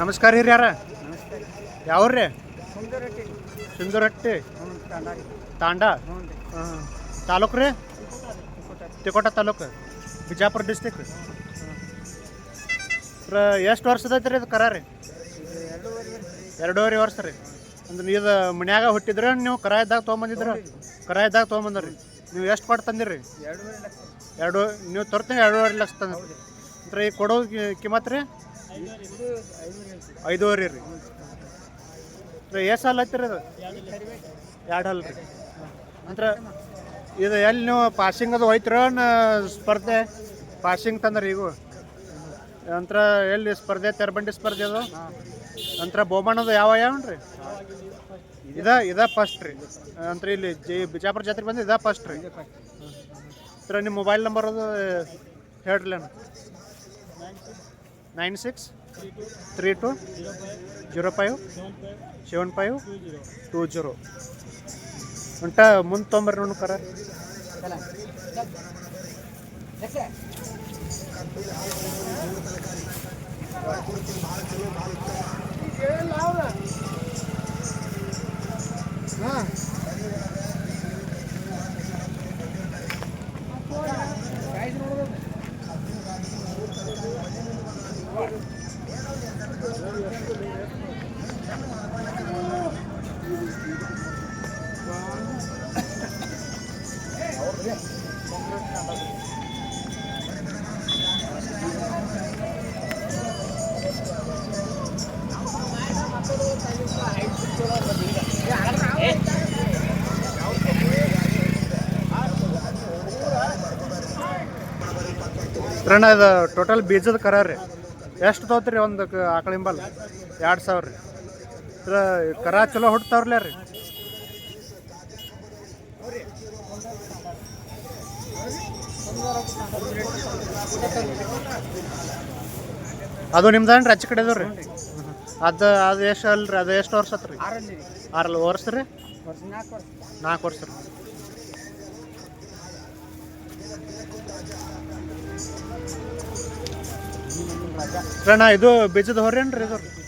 ನಮಸ್ಕಾರ ಹಿರಿಯಾರ. ಯಾರ ಯಾವ್ರಿ? ಸುಂದರಟ್ಟಿ. ತಾಂಡ? ರೀ. ತಾಲೂಕು ರೀ? ತಿಕೋಟ ತಾಲೂಕು. ಬಿಜಾಪುರ ಡಿಸ್ಟಿಕ್ ಎಷ್ಟು ವರ್ಷದೈತೆ ರೀ ಇದು ಕರ ರೀ? ಇದು ಎರಡೂವರೆ ವರ್ಷ ರೀ. ಅಂದ್ರೆ ಇದು ಮನ್ಯಾಗ ಹುಟ್ಟಿದ್ರೆ ನೀವು ಕರ ಇದ್ದಾಗ ತೊಗೊಂಬಂದಿದ್ರ? ಕರ ಇದ್ದಾಗ ತೊಗೊಂಬಂದ್ರಿ ನೀವು ಎಷ್ಟು ಕೊಟ್ಟು ತಂದಿರಿ? ಎರಡು ನೀವು ತರ್ತೀನಿ ಎರಡೂವರೆ ಲಕ್ಷ ತಂದ್ರಿ. ಅಂದ್ರೆ ಈಗ ಕೊಡೋ ಕಿಮತ್ ರೀ? ಐದೂವರೆ ರೀ. ಎಷ್ಟು ಸಾಲ ಹತ್ತಿರ ಅದು? ಎರಡು ಹಲ್ ರೀ. ಅಂದ್ರೆ ಇದು ಎಲ್ಲಿ ನೀವು ಪಾಸಿಂಗ್ ಅದು ಹೋಯ್ತಿರ ಸ್ಪರ್ಧೆ? ಪಾಸಿಂಗ್ ತಂದ್ರೆ ಈಗ? ನಂತರ ಎಲ್ಲಿ ಸ್ಪರ್ಧೆ, ತೆರಬಂಡಿ ಸ್ಪರ್ಧೆ ಅದು? ನಂತರ ಬಹುಮಾನದು ಯಾವ ಯಾವನ್ರಿ ಇದ ಇದ ಫಸ್ಟ್ ರೀ. ನಂತರ ಇಲ್ಲಿ ಜಿ, ಬಿಜಾಪುರ ಜಾತ್ರೆ ಬಂದು ಇದ ಫಸ್ಟ್ ರೀ. ನಿಮ್ಮ ಮೊಬೈಲ್ ನಂಬರ್ ಅದು ಹೇಳ್ರಿ nine six three two zero five seven five two zero ಉಂಟ ಮುಂದೆ ತೊಂಬರ್ರಿ ನೋಡು ಕರ ಚಲ ಹಾಂ ಟೋಟಲ್ ಬೀಜದ ಕರ ರೀ ಎಷ್ಟು ತೋತ್ರಿ ಒಂದು ಆಕಳಿಂಬಲ್ ಎರಡು ಸಾವಿರ ರೀ. ಕರ ಚಲೋ ಹುಡ್ತಾವ್ರಲ್ಲ ರೀ. ಅದು ನಿಮ್ದೇನು ಅಚ್ಚ ಕಡೆ ಅದಾವ ರೀ. ಅದು ಅದು ಎಷ್ಟು ಅಲ್ರಿ? ಅದು ಎಷ್ಟು ವರ್ಷ ಆತ್ರಿ? ಆರಲ್ಲಿ ರೀ ವರ್ಷ ರೀ? ನಾಲ್ಕು ವರ್ಷ ರೀ. ಇದು ಬೀಜದ ಹೊರೇನ್ರಿ ಇದು.